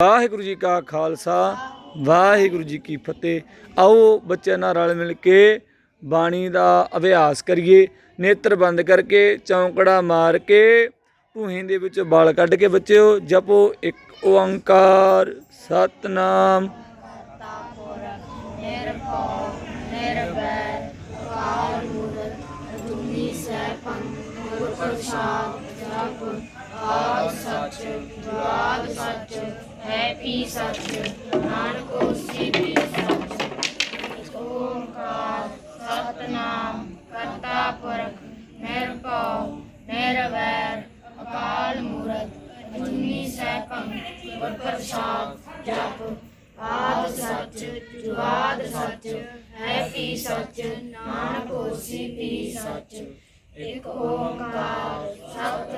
ਵਾਹਿਗੁਰੂ ਜੀ ਕਾ ਖਾਲਸਾ ਵਾਹਿਗੁਰੂ ਜੀ ਕੀ ਫਤਿਹ ਆਓ ਬੱਚਿਆਂ ਨਾਲ ਰਲ ਮਿਲ ਕੇ ਬਾਣੀ ਦਾ ਅਭਿਆਸ ਕਰੀਏ ਨੇਤਰ ਬੰਦ ਕਰਕੇ ਚੌਂਕੜਾ ਮਾਰ ਕੇ ਢੂਹੀ ਦੇ ਵਿੱਚ ਬਾਲ ਕੱਢ ਕੇ ਬੱਚਿਓ ਜਪੋ ਇੱਕ ਓੰਕਾਰ ਸਤਨਾਮ ਪ੍ਰਸਾਦ ਜਪ ਆਦ ਸੱਚ ਜੁਗਾਦ ਸੱਚ ਹੈ ਵੀ ਸੱਚ ਨਾਨਕ ਹੋਸੀ ਵੀ ਸੱਚ ਏਕ ਓੰਕਾਰ ਸਤਨਾਮ ਕਰਤਾ ਪੁਰਖ ਨਿਰਭਉ ਨਿਰਵੈਰ ਅਕਾਲ ਮੂਰਤ ਅਜੂਨੀ ਸੈਭੰ ਗੁਰ ਪ੍ਰਸਾਦ ਜਪ ਆਦ ਸੱਚ ਜੁਗਾਦ ਸੱਚ ਹੈ ਵੀ ਸੱਚ ਨਾਨਕ ਹੋਸੀ ਵੀ ਸੱਚ ਇਕ ਓੰਕਾਰ ਸਤਨਾਮ